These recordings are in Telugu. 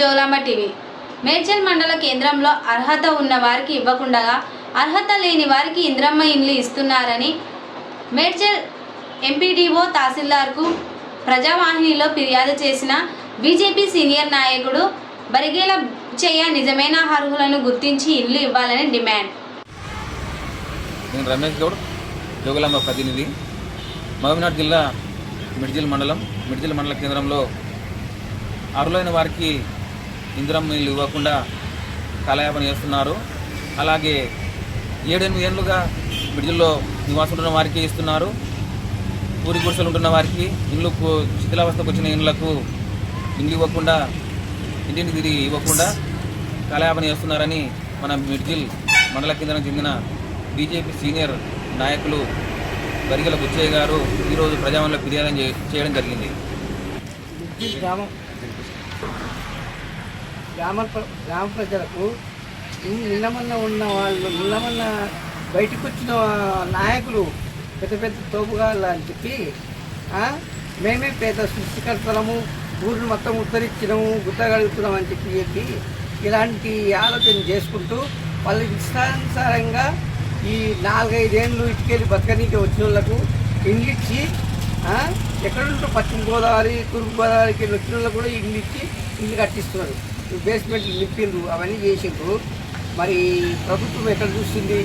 జోలాంబ టీవీ. మేడ్చల్ మండల కేంద్రంలో అర్హత ఉన్న వారికి ఇవ్వకుండా అర్హత లేని వారికి ఇంద్రమ్మ ఇండ్లు ఇస్తున్నారని మేడ్చల్ ఎంపీడీఓ తహసీల్దార్కు ప్రజావాహినిలో ఫిర్యాదు చేసిన బీజేపీ సీనియర్ నాయకుడు బరిగేల చెయ్య నిజమైన అర్హులను గుర్తించి ఇల్లు ఇవ్వాలని డిమాండ్. నేను రమేష్ గౌడ్ జోగులాంబ ప్రతినిధి. మహబూబ్నాథ్ జిల్లా మిడ్జిల్ మండలం మిడ్జిల్ మండల కేంద్రంలో అర్హులైన వారికి ఇంద్రం నీళ్ళు ఇవ్వకుండా కాలయాపన చేస్తున్నారు. అలాగే ఏడెనిమిది ఏళ్ళుగా విడుదలలో నివాసం ఉంటున్న వారికి ఇస్తున్నారు. ఊరి గుడిసెలు ఉంటున్న వారికి ఇల్లు శిథిలావస్థకు వచ్చిన ఇండ్లకు ఇండ్లు ఇవ్వకుండా ఇంటిని తిరిగి ఇవ్వకుండా కాలయాపన చేస్తున్నారని మన మిడ్జిల్ మండల కేంద్రం చెందిన బీజేపీ సీనియర్ నాయకులు బరిగల బుచ్చయ్య గారు ఈరోజు ప్రజావన్లో ఫిర్యాదు చేయడం జరిగింది. గ్రామం గ్రామ ప్ర- గ్రామ ప్రజలకు నిన్నమన్న ఉన్న వాళ్ళు నిన్నమన్న బయటకు వచ్చిన నాయకులు పెద్ద పెద్ద తోపుగాళ్ళు అని చెప్పి మేమే పేద సృష్టికర్తలము ఊరిని మొత్తం ఉత్తరించినము గుద్దగలుగుతున్నాం అని చెప్పి చెప్పి ఇలాంటి ఆలోచన చేసుకుంటూ వాళ్ళ ఇష్టానుసారంగా ఈ నాలుగైదేళ్ళు ఇటుకెళ్ళి బతకనీకి వచ్చిన వాళ్ళకు ఇండ్లు ఇచ్చి ఆ, ఎక్కడుంటూ పశ్చిమ గోదావరి తూర్పు గోదావరికి వెళ్ళి వచ్చిన వాళ్ళు కూడా ఇల్లు ఇచ్చి ఇల్లు కట్టిస్తున్నారు. బేస్మెంట్లు నింపిండ్రు అవన్నీ చేసిండ్రు. మరి ప్రభుత్వం ఎక్కడ చూస్తుంది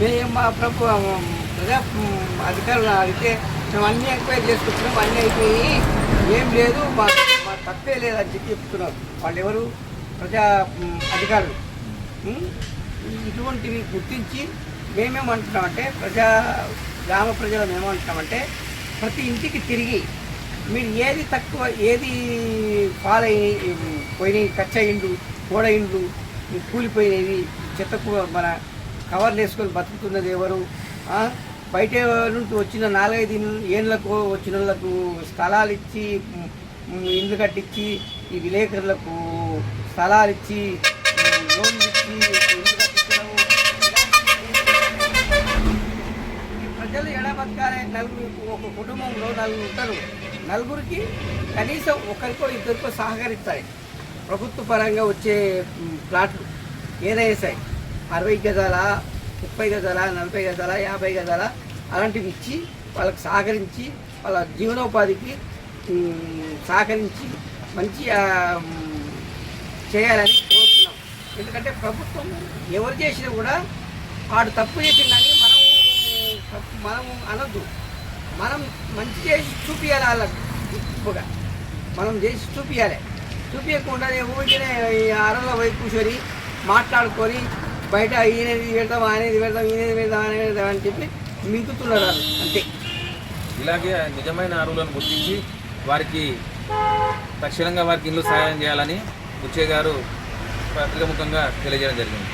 మేము మా ప్రభు ప్రజా అధికారులు అడిగితే మేము అన్నీ ఎంక్వైరీ చేసుకుంటున్నాం అన్నీ అయిపోయి ఏం లేదు మా మా తప్పే లేదు అని చెప్పి చెప్తున్నారు. వాళ్ళు ఎవరు? ప్రజా అధికారులు. ఇటువంటివి గుర్తించి మేమేమంటున్నామంటే ప్రజా గ్రామ ప్రజలు మేమంటున్నామంటే ప్రతి ఇంటికి తిరిగి మీరు ఏది తక్కువ ఏది పాలై పోయినాయి కచ్చ ఇండ్లు కూలిపోయినవి చెత్తకు మన కవర్లు వేసుకొని బతుకుతున్నది ఎవరు? బయట నుండి వచ్చిన నాలుగైదు ఏళ్ళకు వచ్చిన వాళ్ళకు స్థలాలు ఇచ్చి ఇండ్లు కట్టించి ఈ విలేకరులకు స్థలాలు ఇచ్చి లోన్లు ఇచ్చి ఇండ్లు ప్రజలు ఎలా బతకాలి? నలుగురు ఒక కుటుంబంలో నలుగురు ఉంటారు. నలుగురికి కనీసం ఒకరికో ఇద్దరికో సహకరిస్తాయి. ప్రభుత్వ పరంగా వచ్చే ప్లాట్లు ఏదైనా అరవై గజాల ముప్పై గజాల నలభై గజాల యాభై గజాల అలాంటివి ఇచ్చి వాళ్ళకి సహకరించి వాళ్ళ జీవనోపాధికి సహకరించి మంచి చేయాలని కోరుతున్నాం. ఎందుకంటే ప్రభుత్వం ఎవరు చేసినా కూడా వాడు తప్పు చేసిందని మనం మనము మనం మనం మంచి చేసి చూపించాలి వాళ్ళకి. గొప్పగా మనం చేసి చూపించాలి చూపించకుండా ఊరికనే ఈ అరలో పోయి కూర్చొని మాట్లాడుకొని బయట ఈయనది పెడతాం అనేది పెడతాం ఈయనది పెడతాం అనేది పెడతాం అని చెప్పి మింగుతున్నారు వాళ్ళు. అంతే. ఇలాగే నిజమైన అరువులను గుర్తించి వారికి తక్షణంగా వారికి ఇల్లు సహాయం చేయాలని బుచ్చే గారు పత్రిక ముఖంగా తెలియజేయడం జరిగింది.